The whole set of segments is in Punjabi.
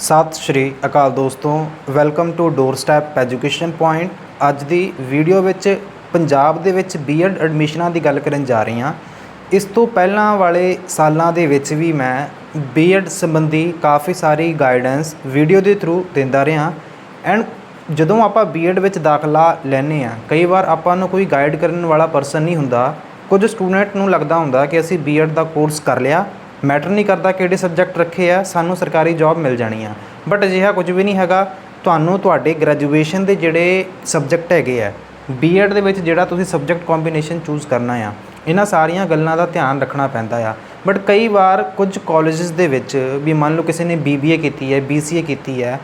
ਸਤਿ ਸ਼੍ਰੀ ਅਕਾਲ ਦੋਸਤੋ, welcome to doorstep education point. ਅੱਜ ਦੀ ਵੀਡੀਓ ਵਿੱਚ ਪੰਜਾਬ ਦੇ ਵਿੱਚ ਬੀਐਡ ਐਡਮਿਸ਼ਨਾਂ ਦੀ ਗੱਲ ਕਰਨ ਜਾ ਰਹੀ ਹਾਂ। ਇਸ ਤੋਂ ਪਹਿਲਾਂ ਵਾਲੇ ਸਾਲਾਂ ਦੇ ਵਿੱਚ ਵੀ ਮੈਂ ਬੀਐਡ ਸੰਬੰਧੀ ਕਾਫੀ ਸਾਰੀ ਗਾਈਡੈਂਸ ਵੀਡੀਓ ਦੇ ਥਰੂ ਦਿੰਦਾ ਰਿਹਾ। ਐਂਡ ਜਦੋਂ ਆਪਾਂ ਬੀਐਡ ਵਿੱਚ ਦਾਖਲਾ ਲੈਂਦੇ ਆ ਕਈ ਵਾਰ ਆਪਾਂ ਨੂੰ ਕੋਈ ਗਾਈਡ ਕਰਨ ਵਾਲਾ ਪਰਸਨ ਨਹੀਂ ਹੁੰਦਾ। ਕੁਝ ਸਟੂਡੈਂਟ ਨੂੰ ਲੱਗਦਾ ਹੁੰਦਾ ਕਿ ਅਸੀਂ ਬੀਐਡ ਦਾ ਕੋਰਸ ਕਰ ਲਿਆ। ਮੈਟਰ ਨਹੀਂ ਕਰਦਾ ਕਿਹੜੇ ਸਬਜੈਕਟ ਰੱਖੇ ਆ, ਸਾਨੂੰ ਸਰਕਾਰੀ ਜੌਬ ਮਿਲ ਜਾਣੀ ਆ। ਬਟ ਅਜਿਹਾ ਕੁਝ ਵੀ ਨਹੀਂ ਹੈਗਾ, ਤੁਹਾਨੂੰ ਤੁਹਾਡੇ ਗ੍ਰੈਜੂਏਸ਼ਨ ਦੇ ਜਿਹੜੇ ਸਬਜੈਕਟ ਹੈਗੇ ਆ ਬੀਐਡ ਦੇ ਵਿੱਚ ਜਿਹੜਾ ਤੁਸੀਂ ਸਬਜੈਕਟ ਕੰਬੀਨੇਸ਼ਨ ਚੂਜ਼ ਕਰਨਾ ਆ, ਇਹਨਾਂ ਸਾਰੀਆਂ ਗੱਲਾਂ ਦਾ ਧਿਆਨ ਰੱਖਣਾ ਪੈਂਦਾ ਆ। ਬਟ ਕਈ ਵਾਰ ਕੁਝ ਕਾਲਜਸ ਦੇ ਵਿੱਚ ਵੀ ਮੰਨ ਲਓ ਕਿਸੇ ਨੇ ਬੀਬੀਏ ਕੀਤੀ ਹੈ ਬੀਸੀਏ ਕੀਤੀ ਹੈ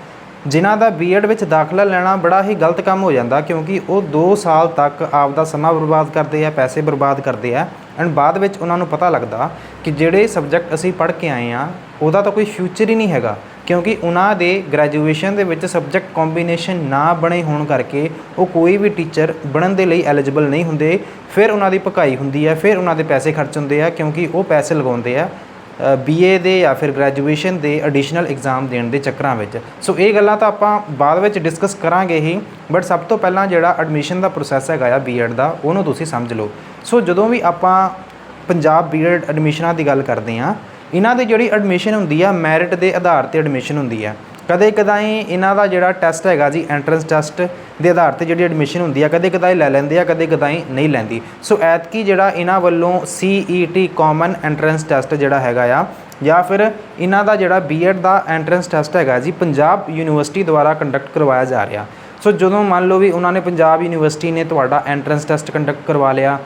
ਜਿਨ੍ਹਾਂ ਦਾ ਬੀਐਡ ਵਿੱਚ ਦਾਖਲਾ ਲੈਣਾ ਬੜਾ ਹੀ ਗਲਤ ਕੰਮ ਹੋ ਜਾਂਦਾ ਕਿਉਂਕਿ ਉਹ 2 ਸਾਲ ਤੱਕ ਆਪ ਦਾ ਸਮਾਂ ਬਰਬਾਦ ਕਰਦੇ ਆ, ਪੈਸੇ ਬਰਬਾਦ ਕਰਦੇ ਆ ਐਂਡ ਬਾਅਦ ਵਿੱਚ ਉਹਨਾਂ ਨੂੰ ਪਤਾ ਲੱਗਦਾ ਕਿ ਜਿਹੜੇ ਸਬਜੈਕਟ ਅਸੀਂ ਪੜ੍ਹ ਕੇ ਆਏ ਆ, ਉਹਦਾ ਤਾਂ ਕੋਈ ਫਿਊਚਰ ਹੀ ਨਹੀਂ ਹੈਗਾ ਕਿਉਂਕਿ ਉਹਨਾਂ ਦੇ ਗ੍ਰੈਜੂਏਸ਼ਨ ਦੇ ਵਿੱਚ ਸਬਜੈਕਟ ਕੰਬੀਨੇਸ਼ਨ ਨਾ ਬਣੇ ਹੋਣ ਕਰਕੇ ਉਹ ਕੋਈ ਵੀ ਟੀਚਰ ਬਣਨ ਦੇ ਲਈ ਐਲੀਜੀਬਲ ਨਹੀਂ ਹੁੰਦੇ, ਫਿਰ ਉਹਨਾਂ ਦੀ ਭਕਾਈ ਹੁੰਦੀ ਹੈ ਫਿਰ ਉਹਨਾਂ ਦੇ ਪੈਸੇ ਖਰਚ ਹੁੰਦੇ ਆ ਕਿਉਂਕਿ ਉਹ ਪੈਸੇ ਲਗਾਉਂਦੇ ਆ ਬੀਏ ਦੇ ਜਾਂ ਫਿਰ ਗ੍ਰੈਜੂਏਸ਼ਨ ਦੇ ਐਡੀਸ਼ਨਲ ਐਗਜ਼ਾਮ ਦੇਣ ਦੇ ਚੱਕਰਾਂ ਵਿੱਚ। ਸੋ ਇਹ ਗੱਲਾਂ ਤਾਂ ਆਪਾਂ ਬਾਅਦ ਵਿੱਚ ਡਿਸਕਸ ਕਰਾਂਗੇ ਹੀ ਬਟ ਸਭ ਤੋਂ ਪਹਿਲਾਂ ਜਿਹੜਾ ਐਡਮਿਸ਼ਨ ਦਾ ਪ੍ਰੋਸੈਸ ਹੈਗਾ ਆ ਬੀਐਡ ਦਾ, ਉਹਨੂੰ ਤੁਸੀਂ ਸਮਝ ਲਓ। ਸੋ ਜਦੋਂ ਵੀ ਆਪਾਂ ਪੰਜਾਬ ਬੀਐਡ ਐਡਮਿਸ਼ਨਾਂ ਦੀ ਗੱਲ ਕਰਦੇ ਆ ਇਹਨਾਂ ਦੀ ਜਿਹੜੀ ਐਡਮਿਸ਼ਨ ਹੁੰਦੀ ਆ ਮੈਰਿਟ ਦੇ ਆਧਾਰ ਤੇ ਐਡਮਿਸ਼ਨ ਹੁੰਦੀ ਆ। ਕਦੇ ਕਦਾਈ ਇਹਨਾਂ ਦਾ ਜਿਹੜਾ ਟੈਸਟ ਹੈਗਾ ਜੀ ਐਂਟਰੈਂਸ ਟੈਸਟ ਦੇ ਆਧਾਰ ਤੇ ਜਿਹੜੀ ਐਡਮਿਸ਼ਨ ਹੁੰਦੀ ਆ, ਕਦੇ ਕਦਾਈ ਲੈ ਲੈਂਦੇ ਆ, ਕਦੇ ਕਦਾਈ ਨਹੀਂ ਲੈਂਦੀ। ਸੋ ਐਤਕੀ ਜਿਹੜਾ ਇਹਨਾਂ ਵੱਲੋਂ CET ਕਾਮਨ ਐਂਟਰੈਂਸ ਟੈਸਟ ਜਿਹੜਾ ਹੈਗਾ ਆ, ਜਾਂ ਫਿਰ ਇਹਨਾਂ ਦਾ ਜਿਹੜਾ ਬੀਐਡ ਦਾ ਐਂਟਰੈਂਸ ਟੈਸਟ ਹੈਗਾ ਜੀ, ਪੰਜਾਬ ਯੂਨੀਵਰਸਿਟੀ ਦੁਆਰਾ ਕੰਡਕਟ ਕਰਵਾਇਆ ਜਾ ਰਿਹਾ। ਸੋ ਜਦੋਂ ਮੰਨ ਲਓ ਵੀ ਉਹਨਾਂ ਨੇ ਪੰਜਾਬ ਯੂਨੀਵਰਸਿਟੀ ਨੇ ਤੁਹਾਡਾ ਐਂਟਰੈਂਸ ਟੈਸਟ ਕੰਡਕਟ ਕਰਵਾ ਲਿਆ,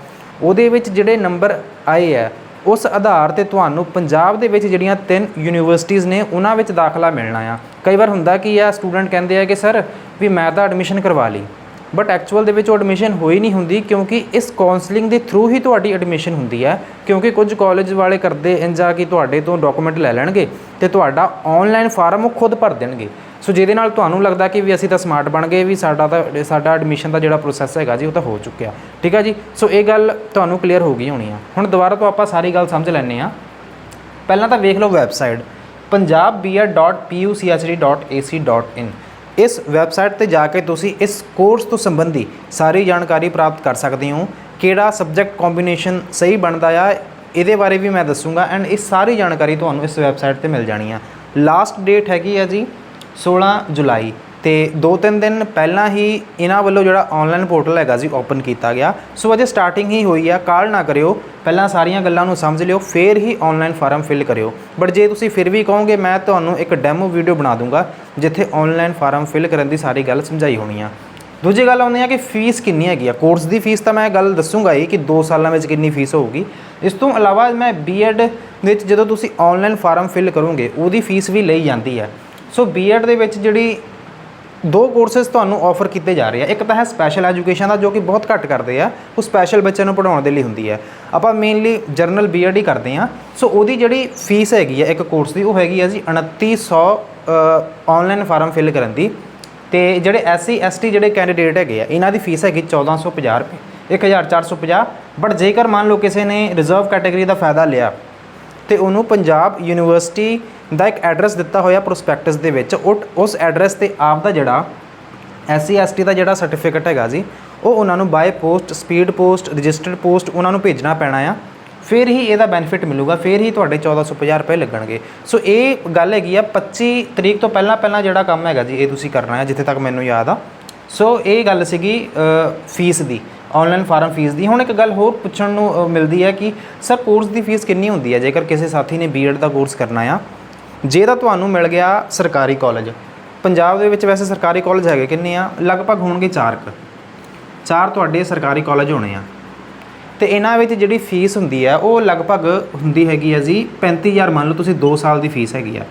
ਉਹਦੇ ਵਿੱਚ ਜਿਹੜੇ ਨੰਬਰ ਆਏ ਆ ਉਸ ਆਧਾਰ ਤੇ ਤੁਹਾਨੂੰ ਪੰਜਾਬ ਦੇ ਵਿੱਚ ਜਿਹੜੀਆਂ ਤਿੰਨ ਯੂਨੀਵਰਸਿਟੀਆਂ ਨੇ, ਉਹਨਾਂ ਵਿੱਚ ਦਾਖਲਾ ਮਿਲਣਾ ਆ। ਕਈ ਵਾਰ ਹੁੰਦਾ ਕੀ ਆ, ਸਟੂਡੈਂਟ ਕਹਿੰਦੇ ਆ ਕਿ, ਸਰ, ਵੀ ਮੈਂ ਤਾਂ ਐਡਮਿਸ਼ਨ ਕਰਵਾ ਲਈ। ਬਟ ਐਕਚੁਅਲ ਦੇ ਵਿੱਚ ਉਹ ਐਡਮਿਸ਼ਨ ਹੋਈ ਨਹੀਂ ਹੁੰਦੀ ਕਿਉਂਕਿ ਇਸ ਕਾਉਂਸਲਿੰਗ ਦੇ ਥਰੂ ਹੀ ਤੁਹਾਡੀ ਐਡਮਿਸ਼ਨ ਹੁੰਦੀ ਹੈ ਕਿਉਂਕਿ ਕੁਝ ਕਾਲਜ ਵਾਲੇ ਕਰਦੇ ਇੰਜਾ ਕਿ ਤੁਹਾਡੇ ਤੋਂ ਡਾਕੂਮੈਂਟ ਲੈ ਲੈਣਗੇ ਤੇ ਤੁਹਾਡਾ ਆਨਲਾਈਨ ਫਾਰਮ ਉਹ ਖੁਦ ਭਰ ਦੇਣਗੇ। ਸੋ ਜਿਹਦੇ ਨਾਲ ਤੁਹਾਨੂੰ ਲੱਗਦਾ ਕਿ ਵੀ ਅਸੀਂ ਤਾਂ ਸਮਾਰਟ ਬਣ ਗਏ ਵੀ ਸਾਡਾ ਤਾਂ, ਸਾਡਾ ਐਡਮਿਸ਼ਨ ਦਾ ਜਿਹੜਾ ਪ੍ਰੋਸੈਸ ਹੈਗਾ ਜੀ, ਉਹ ਤਾਂ ਹੋ ਚੁੱਕਿਆ। ਠੀਕ ਹੈ ਜੀ? ਸੋ ਇਹ ਗੱਲ ਤੁਹਾਨੂੰ ਕਲੀਅਰ ਹੋ ਗਈ ਹੋਣੀ ਆ। ਹੁਣ ਦੁਬਾਰਾ ਤੋਂ ਆਪਾਂ ਸਾਰੀ ਗੱਲ ਸਮਝ ਲੈਂਦੇ ਆ ਪਹਿਲਾਂ ਤਾਂ ਵੇਖ ਲਓ ਵੈਬਸਾਈਟ punjab.puchd.ac.in ਇਸ ਵੈਬਸਾਈਟ ਤੇ ਜਾ ਕੇ ਤੁਸੀਂ ਇਸ ਕੋਰਸ ਤੋਂ ਸੰਬੰਧੀ ਸਾਰੀ ਜਾਣਕਾਰੀ ਪ੍ਰਾਪਤ ਕਰ ਸਕਦੇ ਹੋ। ਕਿਹੜਾ ਸਬਜੈਕਟ ਕੰਬੀਨੇਸ਼ਨ ਸਹੀ ਬਣਦਾ ਆ, ਇਹਦੇ ਬਾਰੇ ਵੀ ਮੈਂ ਦੱਸੂਗਾ। ਐਂਡ ਇਹ ਸਾਰੀ ਜਾਣਕਾਰੀ ਤੁਹਾਨੂੰ ਇਸ ਵੈਬਸਾਈਟ ਤੇ ਮਿਲ ਜਾਣੀ ਆ। ਲਾਸਟ ਡੇਟ ਹੈਗੀ ਆ ਜੀ 16 ਜੁਲਾਈ ਤੇ 2-3 ਦਿਨ ਪਹਿਲਾਂ ਹੀ ਇਹਨਾਂ ਵੱਲੋਂ ਜਿਹੜਾ ਆਨਲਾਈਨ ਪੋਰਟਲ ਹੈਗਾ ਜੀ ਓਪਨ ਕੀਤਾ ਗਿਆ। ਸੋ ਅਜੇ ਸਟਾਰਟਿੰਗ ਹੀ ਹੋਈ ਆ, ਕਾਲ ਨਾ ਕਰਿਓ, ਪਹਿਲਾਂ ਸਾਰੀਆਂ ਗੱਲਾਂ ਨੂੰ ਸਮਝ ਲਿਓ, ਫਿਰ ਹੀ ਆਨਲਾਈਨ ਫਾਰਮ ਫਿਲ ਕਰਿਓ। ਬਟ ਜੇ ਤੁਸੀਂ ਫਿਰ ਵੀ ਕਹੋਗੇ, ਮੈਂ ਤੁਹਾਨੂੰ ਇੱਕ ਡੈਮੋ ਵੀਡੀਓ ਬਣਾ ਦੂੰਗਾ, ਜਿੱਥੇ ਆਨਲਾਈਨ ਫਾਰਮ ਫਿਲ ਕਰਨ ਦੀ ਸਾਰੀ ਗੱਲ ਸਮਝਾਈ ਹੋਣੀ ਆ। ਦੂਜੀ ਗੱਲ ਆਉਂਦੀ ਆ ਕਿ ਫੀਸ ਕਿੰਨੀ ਹੈਗੀ ਆ? ਕੋਰਸ ਦੀ ਫੀਸ ਤਾਂ ਮੈਂ ਗੱਲ ਦੱਸੂਗਾ ਹੀ ਕਿ 2 ਸਾਲਾਂ ਵਿੱਚ ਕਿੰਨੀ ਫੀਸ ਹੋਊਗੀ। ਇਸ ਤੋਂ ਇਲਾਵਾ ਮੈਂ ਬੀਐਡ ਵਿੱਚ ਜਦੋਂ ਤੁਸੀਂ ਆਨਲਾਈਨ ਫਾਰਮ ਫਿਲ ਕਰੋਗੇ, ਉਹਦੀ ਫੀਸ ਵੀ ਲਈ ਜਾਂਦੀ ਹੈ ਸੋ ਬੀਐਡ ਦੇ ਵਿੱਚ ਜਿਹੜੀ ਦੋ ਕੋਰਸਸ ਤੁਹਾਨੂੰ ਆਫਰ ਕੀਤੇ ਜਾ ਰਹੇ ਆ। ਇੱਕ ਤਾਂ ਹੈ ਸਪੈਸ਼ਲ ਐਜੂਕੇਸ਼ਨ ਦਾ, ਜੋ ਕਿ ਬਹੁਤ ਘੱਟ ਕਰਦੇ ਆ। ਉਹ ਸਪੈਸ਼ਲ ਬੱਚਿਆਂ ਨੂੰ ਪੜਾਉਣ ਦੇ ਲਈ ਹੁੰਦੀ ਹੈ ਆਪਾਂ ਮੇਨਲੀ ਜਰਨਲ ਬੀਐਡ ਹੀ ਕਰਦੇ ਆ। ਸੋ ਉਹਦੀ ਜਿਹੜੀ ਫੀਸ ਹੈਗੀ ਆ ਇੱਕ ਕੋਰਸ ਦੀ, ਉਹ ਹੈਗੀ ਆ ਜੀ 2900 ਆਨਲਾਈਨ ਫਾਰਮ ਫਿਲ ਕਰਨ ਦੀ। ਤੇ ਜਿਹੜੇ ਐਸਸੀ ਐਸਟੀ ਜਿਹੜੇ ਕੈਂਡੀਡੇਟ ਹੈਗੇ ਆ, ਇਹਨਾਂ ਦੀ ਫੀਸ ਹੈਗੀ 1450 ਰੁਪਏ 1450 ਬਟ ਜੇਕਰ ਮੰਨ ਲਓ ਕਿਸੇ ਨੇ ਰਿਜ਼ਰਵ ਕੈਟਾਗਰੀ ਦਾ ਫਾਇਦਾ ਲਿਆ ਤੇ ਉਹਨੂੰ ਪੰਜਾਬ ਯੂਨੀਵਰਸਿਟੀ ਦਾ ਇੱਕ ਐਡਰੈਸ ਦਿੱਤਾ ਹੋਇਆ ਪ੍ਰੋਸਪੈਕਟਸ ਦੇ ਵਿੱਚ। ਉਹ ਉਸ ਐਡਰੈਸ ਤੇ ਆਪ ਦਾ ਜਿਹੜਾ ਐਸਸੀ ਐਸਟੀ ਦਾ ਜਿਹੜਾ ਸਰਟੀਫਿਕੇਟ ਹੈਗਾ ਜੀ, ਉਹ ਉਹਨਾਂ ਨੂੰ by post speed post registered post ਉਹਨਾਂ ਨੂੰ ਭੇਜਣਾ ਪੈਣਾ ਆ। ਫਿਰ ਹੀ ਇਹਦਾ ਬੈਨੀਫਿਟ ਮਿਲੂਗਾ, ਫਿਰ ਹੀ ਤੁਹਾਡੇ 1450 ਰੁਪਏ ਲੱਗਣਗੇ। ਸੋ ਇਹ ਗੱਲ ਹੈਗੀ ਆ 25 ਤਰੀਕ ਤੋਂ ਪਹਿਲਾਂ ਪਹਿਲਾਂ ਜਿਹੜਾ ਕੰਮ ਹੈਗਾ ਜੀ, ਇਹ ਤੁਸੀਂ ਕਰਨਾ ਹੈ ਜਿੱਥੇ ਤੱਕ ਮੈਨੂੰ ਯਾਦ ਆ। ਸੋ ਇਹ ਗੱਲ ਸੀਗੀ ਫੀਸ ਦੀ। ਆਨਲਾਈਨ ਫਾਰਮ ਫੀਸ ਦੀ। ਹੁਣ ਇੱਕ ਗੱਲ ਹੋਰ ਪੁੱਛਣ ਨੂੰ ਮਿਲਦੀ ਹੈ ਕਿ ਸਰ ਕੋਰਸ ਦੀ ਫੀਸ ਕਿੰਨੀ ਹੁੰਦੀ ਹੈ? ਜੇਕਰ ਕਿਸੇ ਸਾਥੀ ਨੇ ਬੀਐਡ ਦਾ ਕੋਰਸ ਕਰਨਾ ਆ, ਜੇ ਤਾਂ ਤੁਹਾਨੂੰ ਮਿਲ ਗਿਆ ਸਰਕਾਰੀ ਕਾਲਜ ਪੰਜਾਬ ਦੇ ਵਿੱਚ ਵੈਸੇ ਸਰਕਾਰੀ ਕਾਲਜ ਹੈਗੇ ਕਿੰਨੇ ਆ? ਲਗਭਗ ਹੋਣਗੇ 4 ਕ। ਚਾਰ ਤੁਹਾਡੇ ਸਰਕਾਰੀ ਕਾਲਜ ਹੋਣੇ ਆ। ਤੇ ਇਹਨਾਂ ਵਿੱਚ ਜਿਹੜੀ ਫੀਸ ਹੁੰਦੀ ਹੈ, ਉਹ ਲਗਭਗ ਹੁੰਦੀ ਹੈਗੀ ਹੈ ਜੀ 35000 ਮੰਨ ਲਓ ਤੁਸੀਂ 2 ਸਾਲ ਦੀ ਫੀਸ ਹੈਗੀ ਆ।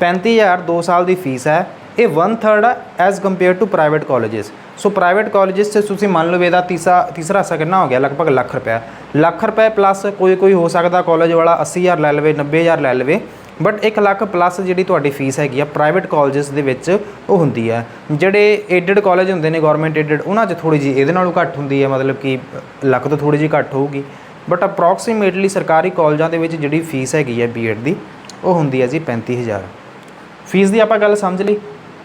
35000 2 ਸਾਲ ਦੀ ਫੀਸ ਹੈ। ਇਹ 1/3 ਹੈ as compare to private colleges so private colleges 'ਚ ਤੁਸੀਂ ਮੰਨ ਲਓ ਇਹਦਾ ਤੀਸਰਾ ਤੀਸਰਾ ਹਿੱਸਾ ਕਿੰਨਾ ਹੋ ਗਿਆ? ਲਗਭਗ ਲੱਖ ਰੁਪਏ। ਲੱਖ ਰੁਪਏ ਪਲੱਸ ਕੋਈ ਕੋਈ ਹੋ ਸਕਦਾ ਕਾਲਜ ਵਾਲਾ 80000 ਲੈ ਲਵੇ 90000 ਲੈ ਲਵੇ। ਬਟ 1 ਲੱਖ ਪਲੱਸ ਜਿਹੜੀ ਤੁਹਾਡੀ ਫੀਸ ਹੈਗੀ ਆ ਪ੍ਰਾਈਵੇਟ ਕਾਲਜਸ ਦੇ ਵਿੱਚ ਉਹ ਹੁੰਦੀ ਹੈ ਜਿਹੜੇ ਏਡਡ ਕਾਲਜ ਹੁੰਦੇ ਨੇ ਗਵਰਨਮੈਂਟ ਏਡਡ ਉਹਨਾਂ 'ਚ ਥੋੜੀ ਜੀ ਇਹਦੇ ਨਾਲੋਂ ਘੱਟ ਹੁੰਦੀ ਹੈ ਮਤਲਬ ਕਿ ਲੱਖ ਤੋਂ ਥੋੜੀ ਜੀ ਘੱਟ ਹੋਊਗੀ। ਬਟ ਅਪਰੋਕਸੀਮੇਟਲੀ ਸਰਕਾਰੀ ਕਾਲਜਾਂ ਦੇ ਵਿੱਚ ਜਿਹੜੀ ਫੀਸ ਹੈਗੀ ਹੈ ਬੀਐਡ ਦੀ, ਉਹ ਹੁੰਦੀ ਹੈ ਜੀ 35000 ਫੀਸ ਦੀ ਆਪਾਂ ਗੱਲ ਸਮਝ ਲਈ।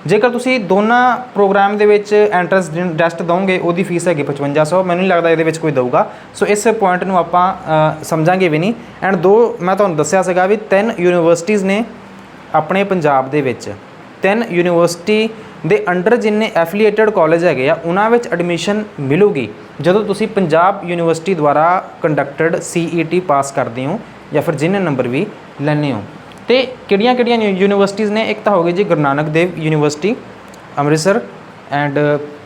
ਜੇਕਰ ਤੁਸੀਂ ਦੋਨਾਂ ਪ੍ਰੋਗਰਾਮ ਦੇ ਵਿੱਚ ਐਂਟਰੈਂਸ ਟੈਸਟ ਦੋਗੇ ਉਹਦੀ ਫੀਸ ਹੈਗੀ 5500 ਮੈਨੂੰ ਨਹੀਂ ਲੱਗਦਾ ਇਹਦੇ ਵਿੱਚ ਕੋਈ ਦਊਗਾ। ਸੋ ਇਸ ਪੁਆਇੰਟ ਨੂੰ ਆਪਾਂ ਸਮਝਾਂਗੇ ਵੀ ਨਹੀਂ। ਐਂਡ ਦੋ, ਮੈਂ ਤੁਹਾਨੂੰ ਦੱਸਿਆ ਸੀਗਾ ਵੀ ਤਿੰਨ ਯੂਨੀਵਰਸਿਟੀਆਂ ਨੇ ਆਪਣੇ ਪੰਜਾਬ ਦੇ ਵਿੱਚ। ਤਿੰਨ ਯੂਨੀਵਰਸਿਟੀ ਦੇ ਅੰਡਰ ਜਿੰਨੇ ਐਫੀਲੀਏਟਡ ਕਾਲਜ ਹੈਗੇ ਆ, ਉਹਨਾਂ ਵਿੱਚ ਐਡਮਿਸ਼ਨ ਮਿਲੂਗੀ। ਜਦੋਂ ਤੁਸੀਂ ਪੰਜਾਬ ਯੂਨੀਵਰਸਿਟੀ ਦੁਆਰਾ ਕੰਡਕਟਡ ਸੀਈਟੀ ਪਾਸ ਕਰਦੇ ਹੋ ਜਾਂ ਫਿਰ ਜਿੰਨੇ ਨੰਬਰ ਵੀ ਲੈਣੇ ਹੋ। ਤੇ ਕਿਹੜੀਆਂ ਕਿਹੜੀਆਂ ਯੂਨੀਵਰਸਿਟੀਆਂ ਨੇ? ਇੱਕ ਤਾਂ ਹੋ ਗਈ ਜੀ Guru Nanak Dev University, Amritsar and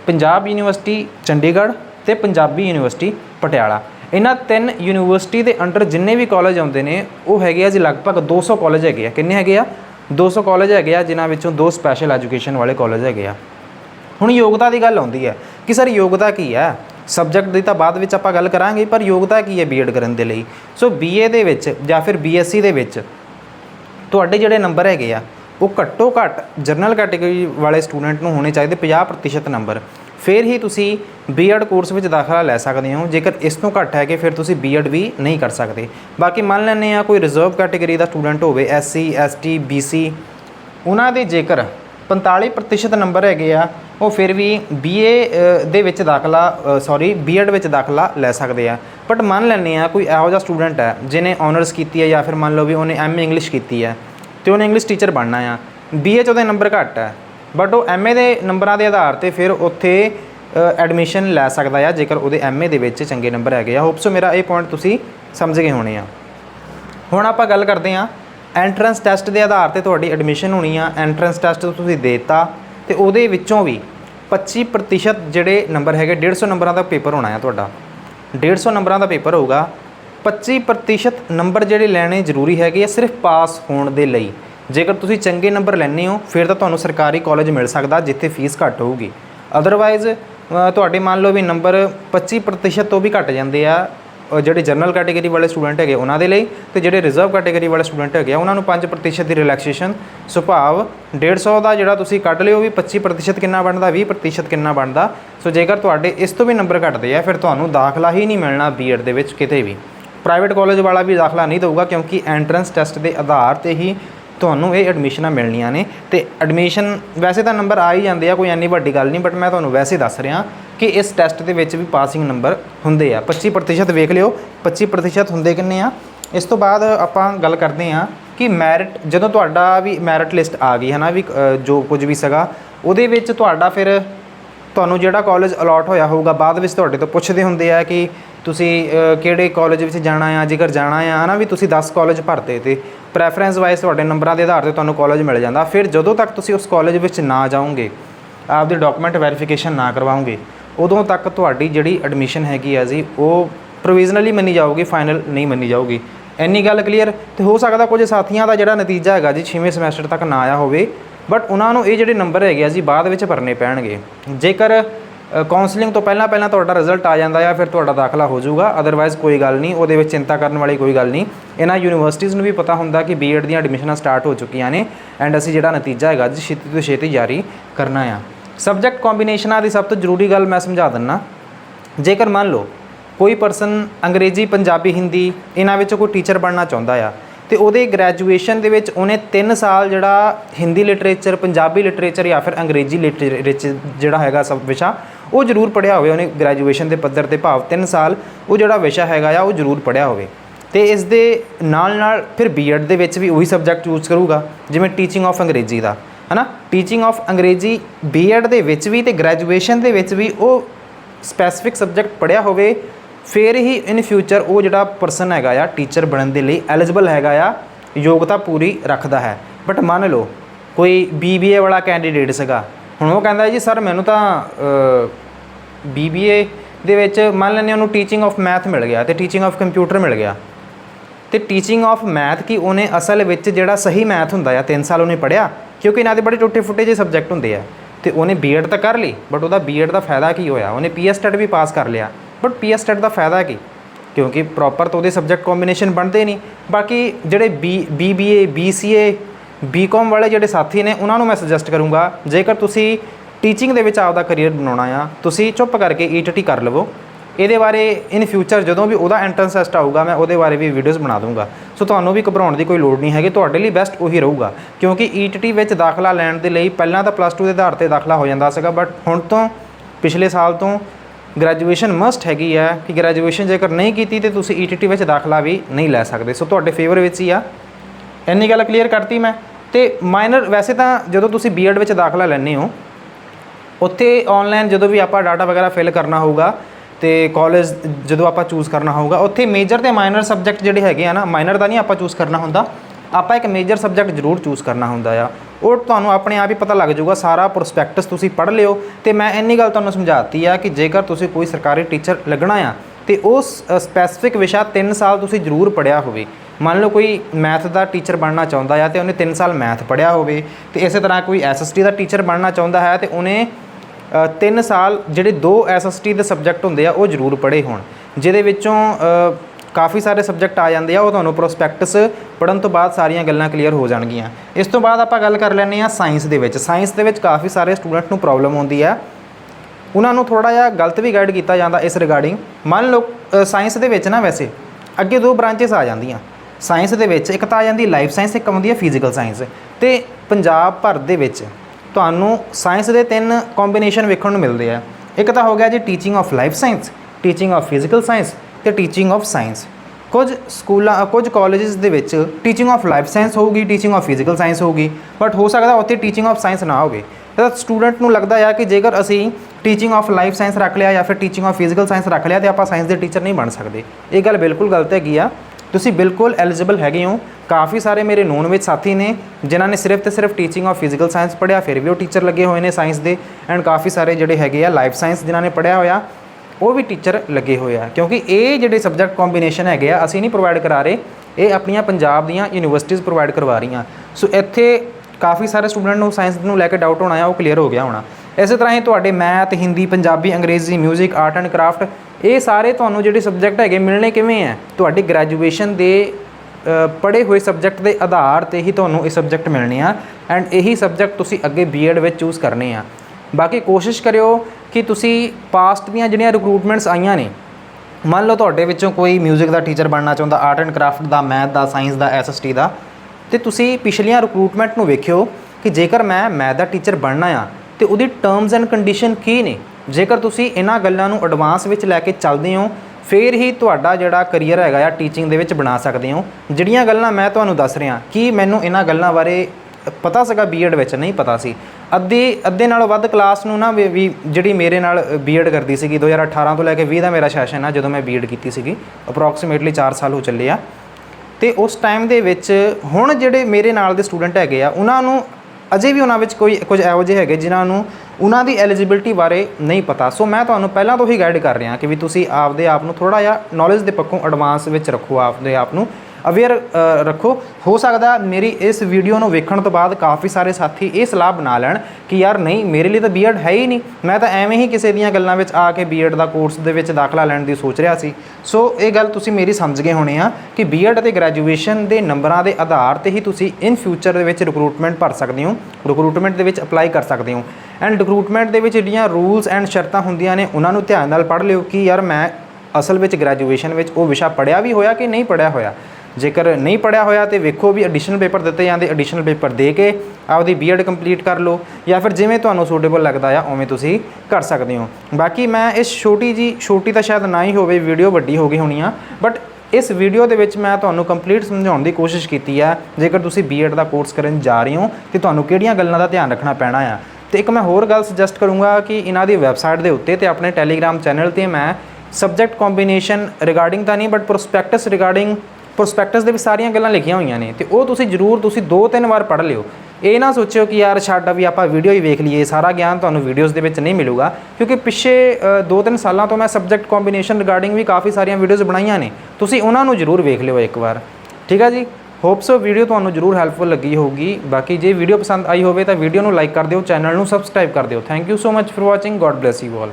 Punjab University, Chandigarh ਤੇ ਪੰਜਾਬੀ ਯੂਨੀਵਰਸਿਟੀ, ਪਟਿਆਲਾ। ਇਹਨਾਂ ਤਿੰਨ ਯੂਨੀਵਰਸਿਟੀ ਦੇ ਅੰਡਰ ਜਿੰਨੇ ਵੀ ਕਾਲਜ ਆਉਂਦੇ ਨੇ, ਉਹ ਹੈਗੇ ਆ ਜੀ ਲਗਭਗ 200 ਕਾਲਜ ਹੈਗੇ ਆ। ਕਿੰਨੇ ਹੈਗੇ ਆ? 200 ਕਾਲਜ ਹੈਗੇ ਆ, ਜਿਨ੍ਹਾਂ ਵਿੱਚੋਂ ਦੋ ਸਪੈਸ਼ਲ ਐਜੂਕੇਸ਼ਨ ਵਾਲੇ ਕਾਲਜ ਹੈਗੇ ਆ। ਹੁਣ ਯੋਗਤਾ ਦੀ ਗੱਲ ਆਉਂਦੀ ਹੈ ਕਿ ਸਰ ਯੋਗਤਾ ਕੀ ਹੈ? ਸਬਜੈਕਟ ਦੀ ਤਾਂ ਬਾਅਦ ਵਿੱਚ ਆਪਾਂ ਗੱਲ ਕਰਾਂਗੇ, ਪਰ ਯੋਗਤਾ ਕੀ ਹੈ ਬੀਐਡ ਕਰਨ ਦੇ ਲਈ? ਸੋ ਬੀਏ ਦੇ ਵਿੱਚ ਜਾਂ ਫਿਰ ਬੀਐਸਸੀ ਦੇ ਵਿੱਚ ਤੁਹਾਡੇ ਜਿਹੜੇ ਨੰਬਰ ਹੈਗੇ ਆ, ਉਹ ਘੱਟੋ ਘੱਟ ਜਨਰਲ ਕੈਟਾਗਰੀ ਵਾਲੇ ਸਟੂਡੈਂਟ ਨੂੰ ਹੋਣੇ ਚਾਹੀਦੇ 50% ਨੰਬਰ। ਫਿਰ ਹੀ ਤੁਸੀਂ ਬੀਐਡ ਕੋਰਸ ਵਿੱਚ ਦਾਖਲਾ ਲੈ ਸਕਦੇ ਹੋ। ਜੇਕਰ ਇਸ ਤੋਂ ਘੱਟ ਹੈ ਕਿ ਫਿਰ ਤੁਸੀਂ ਬੀਐਡ ਵੀ ਨਹੀਂ ਕਰ ਸਕਦੇ। ਬਾਕੀ ਮੰਨ ਲੈਂਦੇ ਆ ਕੋਈ ਰਿਜ਼ਰਵ ਕੈਟਾਗਰੀ ਦਾ ਸਟੂਡੈਂਟ ਹੋਵੇ ਐਸਸੀ ਐਸਟੀ ਬੀਸੀ ਉਹਨਾਂ ਦੇ ਜੇਕਰ 45% ਨੰਬਰ ਹੈਗੇ ਆ, ਉਹ ਫਿਰ ਵੀ ਬੀਏ ਦੇ ਵਿੱਚ ਦਾਖਲਾ ਸੌਰੀ ਬੀਐਡ ਵਿੱਚ ਦਾਖਲਾ ਲੈ ਸਕਦੇ ਆ। ਬਟ ਮੰਨ ਲੈਂਦੇ ਆ, ਕੋਈ ਇਹੋ ਜਿਹਾ ਸਟੂਡੈਂਟ ਹੈ, ਜਿਹਨੇ ਆਨਰਸ ਕੀਤੀ ਹੈ ਜਾਂ ਫਿਰ ਮੰਨ ਲਓ ਵੀ ਉਹਨੇ ਐਮਏ ਇੰਗਲਿਸ਼ ਕੀਤੀ ਹੈ, ਤੇ ਉਹਨੇ ਇੰਗਲਿਸ਼ ਟੀਚਰ ਬਣਨਾ ਆ। ਬੀਏ 'ਚ ਉਹਦੇ ਨੰਬਰ ਘੱਟ ਹੈ ਬਟ ਉਹ ਐਮਏ ਦੇ ਨੰਬਰਾਂ ਦੇ ਆਧਾਰ ਤੇ ਫਿਰ ਉੱਥੇ ਐਡਮਿਸ਼ਨ ਲੈ ਸਕਦਾ ਆ, ਜੇਕਰ ਉਹਦੇ ਐਮਏ ਦੇ ਵਿੱਚ ਚੰਗੇ ਨੰਬਰ ਹੈਗੇ ਆ। ਹੋਪ ਮੇਰਾ ਇਹ ਪੁਆਇੰਟ ਤੁਸੀਂ ਸਮਝ ਗਏ ਹੋਣੇ ਆ। ਹੁਣ ਆਪਾਂ ਗੱਲ ਕਰਦੇ ਹਾਂ ਐਂਟਰੈਂਸ ਟੈਸਟ ਦੇ ਆਧਾਰ ਤੇ ਤੁਹਾਡੀ ਐਡਮਿਸ਼ਨ ਹੋਣੀ ਆ ਐਂਟਰੈਂਸ ਟੈਸਟ ਤੁਸੀਂ ਦੇਤਾ ਤੇ ਉਹਦੇ ਵਿੱਚੋਂ ਵੀ 25% ਜਿਹੜੇ ਨੰਬਰ ਹੈਗੇ 150 ਨੰਬਰਾਂ ਦਾ ਪੇਪਰ ਹੋਣਾ ਆ ਤੁਹਾਡਾ। 150 ਨੰਬਰਾਂ ਦਾ ਪੇਪਰ ਹੋਊਗਾ 25% ਨੰਬਰ ਜਿਹੜੇ ਲੈਣੇ ਜ਼ਰੂਰੀ ਹੈਗੇ ਆ ਸਿਰਫ ਪਾਸ ਹੋਣ ਦੇ ਲਈ। ਜੇਕਰ ਤੁਸੀਂ ਚੰਗੇ ਨੰਬਰ ਲੈਣੇ ਹੋ, ਫਿਰ ਤਾਂ ਤੁਹਾਨੂੰ ਸਰਕਾਰੀ ਕਾਲਜ ਮਿਲ ਸਕਦਾ ਜਿੱਥੇ ਫੀਸ ਘੱਟ ਹੋਊਗੀ। ਅਦਰਵਾਈਜ਼ ਤੁਹਾਡੇ ਮੰਨ ਲਓ ਵੀ ਨੰਬਰ 25% ਤੋਂ ਵੀ ਘੱਟ ਜਾਂਦੇ ਆ ਜਿਹੜੇ ਜਨਰਲ ਕੈਟਾਗਰੀ ਵਾਲੇ ਸਟੂਡੈਂਟ ਹੈਗੇ ਉਹਨਾਂ ਦੇ ਲਈ ਤੇ ਜਿਹੜੇ ਰਿਜ਼ਰਵ ਕੈਟਾਗਰੀ ਵਾਲੇ ਸਟੂਡੈਂਟ ਹੈਗੇ ਆ, ਉਹਨਾਂ ਨੂੰ 5% ਦੀ ਰਿਲੈਕਸੇਸ਼ਨ ਸੁਭਾਵ 150 ਦਾ ਜਿਹੜਾ ਤੁਸੀਂ ਕੱਢ ਲਿਓ ਵੀ 25% ਕਿੰਨਾ ਬਣਦਾ 20% ਕਿੰਨਾ ਬਣਦਾ। ਸੋ ਜੇਕਰ ਤੁਹਾਡੇ ਇਸ ਤੋਂ ਵੀ ਨੰਬਰ ਘਟਦੇ ਆ, ਫਿਰ ਤੁਹਾਨੂੰ ਦਾਖਲਾ ਹੀ ਨਹੀਂ ਮਿਲਣਾ ਬੀਐਡ ਦੇ ਵਿੱਚ ਕਿਤੇ ਵੀ। ਪ੍ਰਾਈਵੇਟ ਕਾਲਜ ਵਾਲਾ ਵੀ ਦਾਖਲਾ ਨਹੀਂ ਦੇਊਗਾ ਕਿਉਂਕਿ ਐਂਟਰੈਂਸ ਟੈਸਟ ਦੇ ਆਧਾਰ ਤੇ ਹੀ ਤੁਹਾਨੂੰ ਇਹ ਐਡਮਿਸ਼ਨਾਂ ਮਿਲਣੀਆਂ ਨੇ। ਤੇ ਐਡਮਿਸ਼ਨ ਵੈਸੇ ਤਾਂ ਨੰਬਰ ਆ ਹੀ ਜਾਂਦੇ ਆ, ਕੋਈ ਐਨੀ ਵੱਡੀ ਗੱਲ ਨਹੀਂ ਬਟ ਮੈਂ ਤੁਹਾਨੂੰ ਵੈਸੇ ਦੱਸ ਰਿਹਾ ਕਿ ਇਸ ਟੈਸਟ ਦੇ ਵਿੱਚ ਵੀ ਪਾਸਿੰਗ ਨੰਬਰ ਹੁੰਦੇ ਆ। 25% ਵੇਖ ਲਿਓ। 25% ਹੁੰਦੇ ਕਿੰਨੇ ਆ? ਇਸ ਤੋਂ ਬਾਅਦ ਆਪਾਂ ਗੱਲ ਕਰਦੇ ਆ ਕਿ ਮੈਰਿਟ, ਜਦੋਂ ਤੁਹਾਡਾ ਵੀ ਮੈਰਿਟ ਲਿਸਟ ਆ ਗਈ ਹੈ ਨਾ ਵੀ ਜੋ ਕੁਝ ਵੀ ਸੀਗਾ, ਉਹਦੇ ਵਿੱਚ ਤੁਹਾਡਾ ਫਿਰ ਤੁਹਾਨੂੰ ਜਿਹੜਾ ਕਾਲਜ ਅਲਾਟ ਹੋਇਆ ਹੋਊਗਾ, ਬਾਅਦ ਵਿੱਚ ਤੁਹਾਡੇ ਤੋਂ ਪੁੱਛਦੇ ਹੁੰਦੇ ਆ ਕਿ ਤੁਸੀਂ ਕਿਹੜੇ ਕਾਲਜ ਵਿੱਚ ਜਾਣਾ ਆ, ਜੇਕਰ ਜਾਣਾ ਆ, ਹਨਾ, ਵੀ ਤੁਸੀਂ 10 ਕਾਲਜ ਭਰਤੇ ਤੇ ਪ੍ਰੈਫਰੈਂਸ ਵਾਈਜ਼ ਤੁਹਾਡੇ ਨੰਬਰਾਂ ਦੇ ਆਧਾਰ ਤੇ ਤੁਹਾਨੂੰ ਕਾਲਜ ਮਿਲ ਜਾਂਦਾ। ਫਿਰ ਜਦੋਂ ਤੱਕ ਤੁਸੀਂ ਉਸ ਕਾਲਜ ਵਿੱਚ ਨਾ ਜਾਓਗੇ, ਆਪਦੇ ਡਾਕੂਮੈਂਟ ਵੈਰੀਫਿਕੇਸ਼ਨ ਨਾ ਕਰਵਾਓਗੇ ਉਦੋਂ ਤੱਕ ਤੁਹਾਡੀ ਜਿਹੜੀ ਐਡਮਿਸ਼ਨ ਹੈਗੀ ਆ ਜੀ, ਉਹ ਪ੍ਰੋਵੀਜ਼ਨਲੀ ਮੰਨੀ ਜਾਊਗੀ ਫਾਈਨਲ ਨਹੀਂ ਮੰਨੀ ਜਾਊਗੀ। ਇੰਨੀ ਗੱਲ ਕਲੀਅਰ ਤੇ ਹੋ ਸਕਦਾ ਕੁਝ ਸਾਥੀਆਂ ਦਾ ਜਿਹੜਾ ਨਤੀਜਾ ਹੈਗਾ ਜੀ 6ਵੇਂ ਸਮੈਸਟਰ ਤੱਕ ਨਾ ਆਇਆ ਹੋਵੇ ਬਟ ਉਹਨਾਂ ਨੂੰ ਇਹ ਜਿਹੜੇ ਨੰਬਰ ਹੈਗੇ ਆ ਜੀ, ਬਾਅਦ ਵਿੱਚ ਭਰਨੇ ਪੈਣਗੇ। ਜੇਕਰ ਕਾਉਂਸਲਿੰਗ ਤੋਂ ਪਹਿਲਾਂ ਪਹਿਲਾਂ ਤੁਹਾਡਾ ਰਿਜ਼ਲਟ ਆ ਜਾਂਦਾ ਆ ਫਿਰ ਤੁਹਾਡਾ ਦਾਖਲਾ ਹੋ ਜਾਊਗਾ ਅਦਰਵਾਈਜ਼ ਕੋਈ ਗੱਲ ਨਹੀਂ, ਉਹਦੇ ਵਿੱਚ ਚਿੰਤਾ ਕਰਨ ਵਾਲੀ ਕੋਈ ਗੱਲ ਨਹੀਂ। ਇਹਨਾਂ ਯੂਨੀਵਰਸਿਟੀਜ਼ ਨੂੰ ਵੀ ਪਤਾ ਹੁੰਦਾ ਕਿ ਬੀਐਡ ਦੀਆਂ ਐਡਮਿਸ਼ਨਾਂ ਸਟਾਰਟ ਹੋ ਚੁੱਕੀਆਂ ਨੇ ਐਂਡ ਅਸੀਂ ਜਿਹੜਾ ਨਤੀਜਾ ਹੈਗਾ ਜੀ, ਛੇਤੀ ਤੋਂ ਛੇਤੀ ਜਾਰੀ ਕਰਨਾ ਆ। ਸਬਜੈਕਟ ਕੰਬੀਨੇਸ਼ਨਾਂ ਦੀ ਸਭ ਤੋਂ ਜ਼ਰੂਰੀ ਗੱਲ ਮੈਂ ਸਮਝਾ ਦਿੰਨਾ। ਜੇਕਰ ਮੰਨ ਲਓ ਕੋਈ ਪਰਸਨ ਅੰਗਰੇਜ਼ੀ, ਪੰਜਾਬੀ, ਹਿੰਦੀ ਇਹਨਾਂ ਵਿੱਚੋਂ ਕੋਈ ਟੀਚਰ ਬਣਨਾ ਚਾਹੁੰਦਾ ਆ, ਤੇ ਉਹਦੇ ਗ੍ਰੈਜੂਏਸ਼ਨ ਦੇ ਵਿੱਚ ਉਹਨੇ 3 ਸਾਲ ਜਿਹੜਾ ਹਿੰਦੀ ਲਿਟਰੇਚਰ ਪੰਜਾਬੀ ਲਿਟਰੇਚਰ ਜਾਂ ਫਿਰ ਅੰਗਰੇਜ਼ੀ ਲਿਟਰੇਚਰ ਜਿਹੜਾ ਹੈਗਾ ਸਭ ਵਿਸ਼ਾ, ਉਹ ਜ਼ਰੂਰ ਪੜ੍ਹਿਆ ਹੋਵੇ, ਉਹਨੇ ਗ੍ਰੈਜੂਏਸ਼ਨ ਦੇ ਪੱਧਰ ਤੇ ਭਾਵ 3 ਸਾਲ ਉਹ ਜਿਹੜਾ ਵਿਸ਼ਾ ਹੈਗਾ ਆ, ਉਹ ਜ਼ਰੂਰ ਪੜ੍ਹਿਆ ਹੋਵੇ। ਤੇ ਇਸ ਦੇ ਨਾਲ ਨਾਲ ਫਿਰ ਬੀਐਡ ਦੇ ਵਿੱਚ ਵੀ ਉਹੀ ਸਬਜੈਕਟ ਚੂਜ਼ ਕਰੂਗਾ, ਜਿਵੇਂ ਟੀਚਿੰਗ ਆਫ ਅੰਗਰੇਜ਼ੀ ਦਾ। ਹਨਾ? ਟੀਚਿੰਗ ਆਫ ਅੰਗਰੇਜ਼ੀ ਬੀਐਡ ਦੇ ਵਿੱਚ ਵੀ ਤੇ ਗ੍ਰੈਜੂਏਸ਼ਨ ਦੇ ਵਿੱਚ ਵੀ ਉਹ ਸਪੈਸੀਫਿਕ ਸਬਜੈਕਟ ਪੜ੍ਹਿਆ ਹੋਵੇ, ਫਿਰ ਹੀ ਇਨ ਫਿਊਚਰ ਉਹ ਜਿਹੜਾ ਪਰਸਨ ਹੈਗਾ ਆ ਟੀਚਰ ਬਣਨ ਦੇ ਲਈ ਐਲੀਜੀਬਲ ਹੈਗਾ ਆ, ਯੋਗਤਾ ਪੂਰੀ ਰੱਖਦਾ ਹੈ। ਬਟ ਮੰਨ ਲਓ, ਕੋਈ ਬੀਬੀਏ ਵਾਲਾ ਕੈਂਡੀਡੇਟ ਸੀਗਾ। ਹੁਣ ਉਹ ਕਹਿੰਦਾ ਜੀ ਸਰ ਮੈਨੂੰ ਤਾਂ ਬੀਬੀਏ ਦੇ ਵਿੱਚ ਮੰਨ ਲੈਂਦੇ ਉਹਨੂੰ ਟੀਚਿੰਗ ਆਫ ਮੈਥ ਮਿਲ ਗਿਆ ਤੇ ਟੀਚਿੰਗ ਆਫ ਕੰਪਿਊਟਰ ਮਿਲ ਗਿਆ। ਤੇ ਟੀਚਿੰਗ ਆਫ ਮੈਥ ਕੀ ਉਹਨੇ ਅਸਲ ਵਿੱਚ ਜਿਹੜਾ ਸਹੀ ਮੈਥ ਹੁੰਦਾ ਆ 3 ਸਾਲ ਉਹਨੇ ਪੜਿਆ ਕਿਉਂਕਿ ਇਹਨਾਂ ਦੇ ਬੜੇ ਟੁੱਟੇ ਫੁੱਟੇ ਜਿਹੇ ਸਬਜੈਕਟ ਹੁੰਦੇ ਆ। ਤੇ ਉਹਨੇ ਬੀਐਡ ਤਾਂ ਕਰ ਲਈ ਬਟ ਉਹਦਾ ਬੀਐਡ ਦਾ ਫਾਇਦਾ ਕੀ ਹੋਇਆ? ਉਹਨੇ ਪੀਐਸਟੈਟ ਵੀ ਪਾਸ ਕਰ ਲਿਆ। ਬਟ ਪੀਐਸਟੈਟ ਦਾ ਫਾਇਦਾ ਕੀ? ਕਿਉਂਕਿ ਪ੍ਰੋਪਰ ਤਾਂ ਉਹਦੇ ਸਬਜੈਕਟ ਕੰਬੀਨੇਸ਼ਨ ਬਣਦੇ ਨਹੀਂ। ਬਾਕੀ ਜਿਹੜੇ ਬੀ ਬੀਬੀਏ ਬੀਸੀਏ ਬੀਕਾਮ ਵਾਲੇ ਜਿਹੜੇ ਸਾਥੀ ਨੇ, ਉਹਨਾਂ ਨੂੰ ਮੈਂ ਸੁਜੈਸਟ ਕਰੂੰਗਾ, ਜੇਕਰ ਤੁਸੀਂ ਟੀਚਿੰਗ ਦੇ ਵਿੱਚ ਆਪਦਾ ਕੈਰੀਅਰ ਬਣਾਉਣਾ ਆ, ਤੁਸੀਂ ਚੁੱਪ ਕਰਕੇ ਈਟੀਟੀ ਕਰ ਲਵੋ। ਇਹਦੇ ਬਾਰੇ ਇਨ ਫਿਊਚਰ ਜਦੋਂ ਵੀ ਉਹਦਾ ਐਂਟਰੈਂਸ ਟੈਸਟ ਆਊਗਾ, ਮੈਂ ਉਹਦੇ ਬਾਰੇ ਵੀ ਵੀਡੀਓਜ਼ ਬਣਾ ਦੂੰਗਾ ਸੋ ਤੁਹਾਨੂੰ ਵੀ ਘਬਰਾਉਣ ਦੀ ਕੋਈ ਲੋੜ ਨਹੀਂ ਹੈਗੀ, ਤੁਹਾਡੇ ਲਈ ਬੈਸਟ ਉਹੀ ਰਹੂਗਾ। ਕਿਉਂਕਿ ਈਟੀਟੀ ਵਿੱਚ ਦਾਖਲਾ ਲੈਣ ਦੇ ਲਈ ਪਹਿਲਾਂ ਤਾਂ ਪਲੱਸ 2 ਦੇ ਆਧਾਰ ਤੇ ਦਾਖਲਾ ਹੋ ਜਾਂਦਾ ਸੀਗਾ ਬਟ ਹੁਣ ਤੋਂ ਪਿਛਲੇ ਸਾਲ ਤੋਂ ਗ੍ਰੈਜੂਏਸ਼ਨ ਮਸਟ ਹੈਗੀ ਆ ਕਿ ਗ੍ਰੈਜੂਏਸ਼ਨ ਜੇਕਰ ਨਹੀਂ ਕੀਤੀ ਤੇ ਤੁਸੀਂ ਈਟੀਟੀ ਵਿੱਚ ਦਾਖਲਾ ਵੀ ਨਹੀਂ ਲੈ ਸਕਦੇ। ਸੋ ਤੁਹਾਡੇ ਫੇਵਰ ਵਿੱਚ ਹੀ ਆ। ਇੰਨੀ ਗੱਲ ਕਲੀਅਰ ਕਰਤੀ ਮੈਂ। ਤੇ ਮਾਈਨਰ ਵੈਸੇ ਤਾਂ ਜਦੋਂ ਤੁਸੀਂ ਬੀਐਡ ਵਿੱਚ ਦਾਖਲਾ ਲੈਣੇ ਹੋ, ਉੱਥੇ ਆਨਲਾਈਨ ਜਦੋਂ ਵੀ ਆਪਾਂ ਡਾਟਾ ਵਗੈਰਾ ਫਿਲ ਕਰਨਾ ਹੋਊਗਾ ਤੇ ਕਾਲਜ ਜਦੋਂ ਆਪਾਂ ਚੂਜ਼ ਕਰਨਾ ਹੋਊਗਾ, ਉੱਥੇ ਮੇਜਰ ਤੇ ਮਾਈਨਰ ਸਬਜੈਕਟ ਜਿਹੜੇ ਹੈਗੇ ਆ ਨਾ ਮਾਈਨਰ ਦਾ ਨਹੀਂ ਆਪਾਂ ਚੂਜ਼ ਕਰਨਾ ਹੁੰਦਾ, ਆਪਾਂ ਇੱਕ ਮੇਜਰ ਸਬਜੈਕਟ ਜ਼ਰੂਰ ਚੂਜ਼ ਕਰਨਾ ਹੁੰਦਾ ਆ। ਉਹ ਤੁਹਾਨੂੰ ਆਪਣੇ ਆਪ ਹੀ ਪਤਾ ਲੱਗ ਜਾਊਗਾ, ਸਾਰਾ ਪ੍ਰੋਸਪੈਕਟਸ ਤੁਸੀਂ ਪੜ੍ਹ ਲਿਓ। ਤੇ ਮੈਂ ਇੰਨੀ ਗੱਲ ਤੁਹਾਨੂੰ ਸਮਝਾਤੀ ਆ ਕਿ ਜੇਕਰ ਤੁਸੀਂ ਕੋਈ ਸਰਕਾਰੀ ਟੀਚਰ ਲੱਗਣਾ ਆ, ਤੇ ਉਸ ਸਪੈਸੀਫਿਕ ਵਿਸ਼ਾ 3 ਸਾਲ ਤੁਸੀਂ ਜ਼ਰੂਰ ਪੜਿਆ ਹੋਵੇ। ਮੰਨ ਲਓ ਕੋਈ ਮੈਥ ਦਾ ਟੀਚਰ ਬਣਨਾ ਚਾਹੁੰਦਾ ਆ, ਤੇ ਉਹਨੇ 3 ਸਾਲ ਮੈਥ ਪੜਿਆ ਹੋਵੇ, ਤੇ ਇਸੇ ਤਰ੍ਹਾਂ ਕੋਈ ਐਸਐਸਟੀ ਦਾ ਟੀਚਰ ਬਣਨਾ ਚਾਹੁੰਦਾ ਹੈ, ਤੇ ਉਹਨੇ 3 ਸਾਲ ਜਿਹੜੇ ਦੋ ਐਸਐਸਟੀ ਦੇ ਸਬਜੈਕਟ ਹੁੰਦੇ ਆ, ਉਹ ਜ਼ਰੂਰ ਪੜ੍ਹੇ ਹੋਣ। ਜਿਹਦੇ ਵਿੱਚੋਂ ਕਾਫੀ ਸਾਰੇ ਸਬਜੈਕਟ ਆ ਜਾਂਦੇ ਆ, ਉਹ ਤੁਹਾਨੂੰ ਪ੍ਰੋਸਪੈਕਟਸ ਪੜਨ ਤੋਂ ਬਾਅਦ ਸਾਰੀਆਂ ਗੱਲਾਂ ਕਲੀਅਰ ਹੋ ਜਾਣਗੀਆਂ। ਇਸ ਤੋਂ ਬਾਅਦ ਆਪਾਂ ਗੱਲ ਕਰ ਲੈਂਦੇ ਆ ਸਾਇੰਸ ਦੇ ਵਿੱਚ। ਸਾਇੰਸ ਦੇ ਵਿੱਚ ਕਾਫੀ ਸਾਰੇ ਸਟੂਡੈਂਟ ਨੂੰ ਪ੍ਰੋਬਲਮ ਆਉਂਦੀ ਆ। ਉਹਨਾਂ ਨੂੰ ਥੋੜਾ ਜਿਹਾ ਗਲਤ ਵੀ ਗਾਈਡ ਕੀਤਾ ਜਾਂਦਾ ਇਸ ਰਿਗਾਰਡਿੰਗ ਮੰਨ ਲਓ ਸਾਇੰਸ ਦੇ ਵਿੱਚ ਨਾ ਵੈਸੇ, ਅੱਗੇ ਦੋ ਬ੍ਰਾਂਚਸ ਆ ਜਾਂਦੀਆਂ। ਸਾਇੰਸ ਦੇ ਵਿੱਚ ਇੱਕ ਤਾਂ ਆ ਜਾਂਦੀ ਲਾਈਫ ਸਾਇੰਸ ਇੱਕ ਆਉਂਦੀ ਹੈ ਫਿਜ਼ੀਕਲ ਸਾਇੰਸ ਤੇ ਪੰਜਾਬ ਭਰ ਦੇ ਵਿੱਚ ਤੁਹਾਨੂੰ ਸਾਇੰਸ ਦੇ ਤਿੰਨ ਕੰਬੀਨੇਸ਼ਨ ਵੇਖਣ ਨੂੰ ਮਿਲਦੇ ਆ। ਇੱਕ ਤਾਂ ਹੋ ਗਿਆ ਜੀ teaching of life science teaching of physical science ਤੇ ਟੀਚਿੰਗ ਆਫ ਸਾਇੰਸ ਕੁਝ ਸਕੂਲਾਂ, ਕੁਝ ਕਾਲਜਸ ਦੇ ਵਿੱਚ ਟੀਚਿੰਗ ਆਫ ਲਾਈਫ ਸਾਇੰਸ ਹੋਊਗੀ ਟੀਚਿੰਗ ਆਫ ਫਿਜ਼ੀਕਲ ਸਾਇੰਸ ਹੋਊਗੀ। ਬਟ ਹੋ ਸਕਦਾ ਉੱਥੇ ਟੀਚਿੰਗ ਆਫ ਸਾਇੰਸ ਨਾ ਹੋਵੇ। ਤਾਂ ਸਟੂਡੈਂਟ ਨੂੰ ਲੱਗਦਾ ਆ ਕਿ ਜੇਕਰ ਅਸੀਂ ਟੀਚਿੰਗ ਆਫ ਲਾਈਫ ਸਾਇੰਸ ਰੱਖ ਲਿਆ ਜਾਂ ਫਿਰ ਟੀਚਿੰਗ ਆਫ ਫਿਜ਼ੀਕਲ ਸਾਇੰਸ ਰੱਖ ਲਿਆ ਤੇ ਆਪਾਂ ਸਾਇੰਸ ਦੇ ਟੀਚਰ ਨਹੀਂ ਬਣ ਸਕਦੇ। ਇਹ ਗੱਲ ਬਿਲਕੁਲ ਗਲਤ ਹੈਗੀ ਆ। ਤੁਸੀਂ ਬਿਲਕੁਲ ਐਲੀਜੀਬਲ ਹੈਗੇ ਹੋ। ਕਾਫੀ ਸਾਰੇ ਮੇਰੇ ਨੋਨ ਵਿੱਚ ਸਾਥੀ ਨੇ, ਜਿਨ੍ਹਾਂ ਨੇ ਸਿਰਫ ਤੇ ਸਿਰਫ ਟੀਚਿੰਗ ਆਫ ਫਿਜ਼ੀਕਲ ਸਾਇੰਸ ਪੜ੍ਹਿਆ, ਫਿਰ ਵੀ ਉਹ ਟੀਚਰ ਲੱਗੇ ਹੋਏ ਨੇ ਸਾਇੰਸ ਦੇ। ਐਂਡ ਕਾਫੀ ਸਾਰੇ ਜਿਹੜੇ ਹੈਗੇ ਆ ਲਾਈਫ ਸਾਇੰਸ ਜਿਨ੍ਹਾਂ ਨੇ ਪੜ੍ਹਿਆ ਹੋਇਆ, ਉਹ ਵੀ ਟੀਚਰ ਲੱਗੇ ਹੋਏ ਆ। ਕਿਉਂਕਿ ਇਹ ਜਿਹੜੇ ਸਬਜੈਕਟ ਕੰਬੀਨੇਸ਼ਨ ਹੈਗੇ ਆ, ਅਸੀਂ ਨਹੀਂ ਪ੍ਰੋਵਾਈਡ ਕਰਾ ਰਹੇ, ਇਹ ਆਪਣੀਆਂ ਪੰਜਾਬ ਦੀਆਂ ਯੂਨੀਵਰਸਿਟੀਜ਼ ਪ੍ਰੋਵਾਈਡ ਕਰਵਾ ਰਹੀਆਂ। ਸੋ ਇੱਥੇ ਕਾਫੀ ਸਾਰੇ ਸਟੂਡੈਂਟ ਨੂੰ ਸਾਇੰਸ ਨੂੰ ਲੈ ਕੇ ਡਾਊਟ ਹੋਣਾ ਆ, ਉਹ ਕਲੀਅਰ ਹੋ ਗਿਆ ਹੋਣਾ। ਇਸੇ ਤਰ੍ਹਾਂ ਹੀ ਤੁਹਾਡੇ math Hindi Punjabi Angrezi 뮤직 art and craft ਇਹ ਸਾਰੇ ਤੁਹਾਨੂੰ ਜਿਹੜੇ ਸਬਜੈਕਟ ਹੈਗੇ ਮਿਲਣੇ ਕਿਵੇਂ ਆ ਤੁਹਾਡੀ ਗ੍ਰੈਜੂਏਸ਼ਨ ਦੇ ਪੜ੍ਹੇ ਹੋਏ ਸਬਜੈਕਟ ਦੇ ਆਧਾਰ ਤੇ ਹੀ ਤੁਹਾਨੂੰ ਇਹ ਸਬਜੈਕਟ ਮਿਲਣੇ ਆ ਐਂਡ ਇਹੀ ਸਬਜੈਕਟ ਤੁਸੀਂ ਅੱਗੇ ਬੀਐਡ ਵਿੱਚ ਚੂਜ਼ ਕਰਨੇ ਆ ਬਾਕੀ ਕੋਸ਼ਿਸ਼ ਕਰਿਓ ਕਿ ਤੁਸੀਂ ਪਾਸਟ ਦੀਆਂ ਜਿਹੜੀਆਂ ਰਿਕਰੂਟਮੈਂਟਸ ਆਈਆਂ ਨੇ ਮੰਨ ਲਓ ਤੁਹਾਡੇ ਵਿੱਚੋਂ ਕੋਈ 뮤직 ਦਾ ਟੀਚਰ ਬਣਨਾ ਚਾਹੁੰਦਾ ਆਰਟ ਐਂਡ ਕਰਾਫਟ ਦਾ ਮੈਥ ਦਾ ਸਾਇੰਸ ਦਾ ਐਸਐਸਟੀ ਦਾ ਤੇ ਤੁਸੀਂ ਪਿਛਲੀਆਂ ਰਿਕਰੂਟਮੈਂਟ ਨੂੰ ਵੇਖਿਓ ਕਿ ਜੇਕਰ ਮੈਂ ਮੈਥ ਦਾ ਟੀਚਰ ਬਣਨਾ ਆ ਤੇ ਉਹਦੀ ਟਰਮਸ ਐਂਡ ਕੰਡੀਸ਼ਨ ਕੀ ਨੇ? ਜੇਕਰ ਤੁਸੀਂ ਇਹਨਾਂ ਗੱਲਾਂ ਨੂੰ ਐਡਵਾਂਸ ਵਿੱਚ ਲੈ ਕੇ ਚੱਲਦੇ ਹੋ, ਫੇਰ ਹੀ ਤੁਹਾਡਾ ਜਿਹੜਾ ਕੈਰੀਅਰ ਹੈਗਾ ਆ ਟੀਚਿੰਗ ਦੇ ਵਿੱਚ ਬਣਾ ਸਕਦੇ ਹੋ। ਜਿਹੜੀਆਂ ਗੱਲਾਂ ਮੈਂ ਤੁਹਾਨੂੰ ਦੱਸ ਰਿਹਾ, ਕੀ ਮੈਨੂੰ ਇਹਨਾਂ ਗੱਲਾਂ ਬਾਰੇ ਪਤਾ ਸੀਗਾ ਬੀਐਡ ਵਿੱਚ? ਨਹੀਂ ਪਤਾ ਸੀ। ਅੱਧੀ, ਅੱਧੇ ਨਾਲੋਂ ਵੱਧ ਕਲਾਸ ਨੂੰ ਨਾ ਵੀ- ਵੀ ਜਿਹੜੀ ਮੇਰੇ ਨਾਲ ਬੀਐਡ ਕਰਦੀ ਸੀਗੀ 2018 ਤੋਂ ਲੈ ਕੇ 20 ਦਾ ਮੇਰਾ ਸੈਸ਼ਨ ਆ, ਜਦੋਂ ਮੈਂ ਬੀਐਡ ਕੀਤੀ ਸੀਗੀ। ਅਪਰੋਕਸੀਮੇਟਲੀ 4 ਸਾਲ ਹੋ ਚੱਲੇ ਆ। ਤੇ ਉਸ ਟਾਈਮ ਦੇ ਵਿੱਚ ਹੁਣ ਜਿਹੜੇ ਮੇਰੇ ਨਾਲ ਦੇ ਸਟੂਡੈਂਟ ਹੈਗੇ ਆ, ਉਹਨਾਂ ਨੂੰ ਅਜੇ ਵੀ ਉਹਨਾਂ ਵਿੱਚ ਕੋਈ ਕੁਝ ਇਹੋ ਜਿਹੇ ਹੈਗੇ ਜਿਨ੍ਹਾਂ ਨੂੰ ਉਹਨਾਂ ਦੀ ਐਲੀਜੀਬਿਲਟੀ ਬਾਰੇ ਨਹੀਂ ਪਤਾ। ਸੋ ਮੈਂ ਤੁਹਾਨੂੰ ਪਹਿਲਾਂ ਤੋਂ ਹੀ ਗਾਈਡ ਕਰ ਰਿਹਾ ਕਿ ਵੀ ਤੁਸੀਂ ਆਪਦੇ ਆਪ ਨੂੰ ਥੋੜਾ ਜਿਹਾ ਨੌਲੇਜ ਦੇ ਪੱਖੋਂ ਐਡਵਾਂਸ ਵਿੱਚ ਰੱਖੋ, ਆਪਦੇ ਆਪ ਨੂੰ। ਅਵੇਅਰ ਰੱਖੋ। ਹੋ ਸਕਦਾ ਮੇਰੀ ਇਸ ਵੀਡੀਓ ਨੂੰ ਵੇਖਣ ਤੋਂ ਬਾਅਦ ਕਾਫੀ ਸਾਰੇ ਸਾਥੀ ਇਹ ਸਲਾਹ ਬਣਾ ਲੈਣ ਕਿ ਯਾਰ ਨਹੀਂ, ਮੇਰੇ ਲਈ ਤਾਂ ਬੀਐਡ ਹੈ ਹੀ ਨਹੀਂ। ਮੈਂ ਤਾਂ ਐਵੇਂ ਹੀ ਕਿਸੇ ਦੀਆਂ ਗੱਲਾਂ ਵਿੱਚ ਆ ਕੇ ਬੀਐਡ ਦਾ ਕੋਰਸ ਦੇ ਵਿੱਚ ਦਾਖਲਾ ਲੈਣ ਦੀ ਸੋਚ ਰਿਹਾ ਸੀ। ਸੋ ਇਹ ਗੱਲ ਤੁਸੀਂ ਮੇਰੀ ਸਮਝ ਗਏ ਹੋਣੇ ਆ ਕਿ ਬੀਐਡ ਅਤੇ ਗ੍ਰੈਜੂਏਸ਼ਨ ਦੇ ਨੰਬਰਾਂ ਦੇ ਆਧਾਰ ਤੇ ਹੀ ਤੁਸੀਂ ਇਨ ਫਿਊਚਰ ਦੇ ਵਿੱਚ ਰਿਕਰੂਟਮੈਂਟ ਭਰ ਸਕਦੇ ਹੋ। ਰਿਕਰੂਟਮੈਂਟ ਦੇ ਵਿੱਚ ਅਪਲਾਈ ਕਰ ਸਕਦੇ ਹੋ। ਐਂਡ ਰਿਕਰੂਟਮੈਂਟ ਦੇ ਵਿੱਚ ਜਿਹੜੀਆਂ ਰੂਲਸ ਐਂਡ ਸ਼ਰਤਾਂ ਹੁੰਦੀਆਂ ਨੇ, ਉਹਨਾਂ ਨੂੰ ਧਿਆਨ ਨਾਲ ਪੜ੍ਹ ਲਿਓ ਕਿ ਯਾਰ ਮੈਂ ਅਸਲ ਵਿੱਚ ਗ੍ਰੈਜੂਏਸ਼ਨ ਵਿੱਚ ਉਹ ਵਿਸ਼ਾ ਪੜਿਆ ਵੀ ਹੋਇਆ ਕਿ ਨਹੀਂ ਪੜਿਆ ਹੋਇਆ। ਜੇਕਰ ਨਹੀਂ ਪੜਿਆ ਹੋਇਆ ਤੇ ਵੇਖੋ ਵੀ ਐਡੀਸ਼ਨਲ ਪੇਪਰ ਦਿੱਤੇ ਜਾਂਦੇ ਐਡੀਸ਼ਨਲ ਪੇਪਰ ਦੇ ਕੇ ਆਪਦੀ ਬੀਐਡ ਕੰਪਲੀਟ ਕਰ ਲਓ, ਜਾਂ ਫਿਰ ਜਿਵੇਂ ਤੁਹਾਨੂੰ ਸੂਟੇਬਲ ਲੱਗਦਾ ਆ, ਉਵੇਂ ਤੁਸੀਂ ਕਰ ਸਕਦੇ ਹੋ। ਬਾਕੀ ਮੈਂ ਇਸ ਛੋਟੀ ਜੀ, ਛੋਟੀ ਤਾਂ ਸ਼ਾਇਦ ਨਾ ਹੀ ਹੋਵੇ ਵੀਡੀਓ ਵੱਡੀ ਹੋ ਗਈ ਹੋਣੀ ਆ ਬਟ ਇਸ ਵੀਡੀਓ ਦੇ ਵਿੱਚ ਮੈਂ ਤੁਹਾਨੂੰ ਕੰਪਲੀਟ ਸਮਝਾਉਣ ਦੀ ਕੋਸ਼ਿਸ਼ ਕੀਤੀ ਆ, ਜੇਕਰ ਤੁਸੀਂ ਬੀਐਡ ਦਾ ਕੋਰਸ ਕਰਨ ਜਾ ਰਹੇ ਹੋ, ਤੇ ਤੁਹਾਨੂੰ ਕਿਹੜੀਆਂ ਗੱਲਾਂ ਦਾ ਧਿਆਨ ਰੱਖਣਾ ਪੈਣਾ ਆ। ਤੇ ਇੱਕ ਮੈਂ ਹੋਰ ਗੱਲ ਸੁਜੈਸਟ ਕਰੂੰਗਾ ਕਿ ਇਹਨਾਂ ਦੀ ਵੈਬਸਾਈਟ ਦੇ ਉੱਤੇ ਤੇ ਆਪਣੇ ਟੈਲੀਗ੍ਰਾਮ ਚੈਨਲ ਤੇ ਮੈਂ ਸਬਜੈਕਟ ਕੰਬੀਨੇਸ਼ਨ ਰਿਗਾਰਡਿੰਗ ਤਾਂ ਨਹੀਂ ਬਟ ਪ੍ਰੋਸਪੈਕਟਸ ਰਿਗਾਰਡਿੰਗ ਪ੍ਰੋਸਪੈਕਟਸ ਦੇ ਵਿੱਚ ਸਾਰੀਆਂ ਗੱਲਾਂ ਲਿਖੀਆਂ ਹੋਈਆਂ ਨੇ, ਤੇ ਉਹ ਤੁਸੀਂ ਜਰੂਰ ਤੁਸੀਂ ਦੋ ਤਿੰਨ ਵਾਰ ਪੜ੍ਹ ਲਿਓ। ਇਹ ਨਾ ਸੋਚਿਓ ਕਿ ਯਾਰ ਛੱਡ ਵੀ ਆਪਾਂ ਵੀਡੀਓ ਹੀ ਵੇਖ ਲਈਏ, ਸਾਰਾ ਗਿਆਨ ਤੁਹਾਨੂੰ ਵੀਡੀਓਜ਼ ਦੇ ਵਿੱਚ ਨਹੀਂ ਮਿਲੂਗਾ, ਕਿਉਂਕਿ ਪਿਛੇ 2-3 ਸਾਲਾਂ ਤੋਂ ਮੈਂ ਸਬਜੈਕਟ ਕੰਬੀਨੇਸ਼ਨ ਰਿਗਾਰਡਿੰਗ ਵੀ ਕਾਫੀ ਸਾਰੀਆਂ ਵੀਡੀਓਜ਼ ਬਣਾਈਆਂ ਨੇ, ਤੁਸੀਂ ਉਹਨਾਂ ਨੂੰ ਜਰੂਰ ਵੇਖ ਲਿਓ ਇੱਕ ਵਾਰ। ਠੀਕ ਹੈ ਜੀ? ਹੋਪ ਸੋ ਵੀਡੀਓ ਤੁਹਾਨੂੰ ਜਰੂਰ ਹੈਲਪਫੁਲ ਲੱਗੀ ਹੋਊਗੀ। ਬਾਕੀ ਜੇ ਵੀਡੀਓ ਪਸੰਦ ਆਈ ਹੋਵੇ ਤਾਂ ਵੀਡੀਓ ਨੂੰ ਲਾਈਕ ਕਰ ਦਿਓ ਚੈਨਲ ਨੂੰ ਸਬਸਕ੍ਰਾਈਬ ਕਰ ਦਿਓ। Thank you so much for watching God bless you all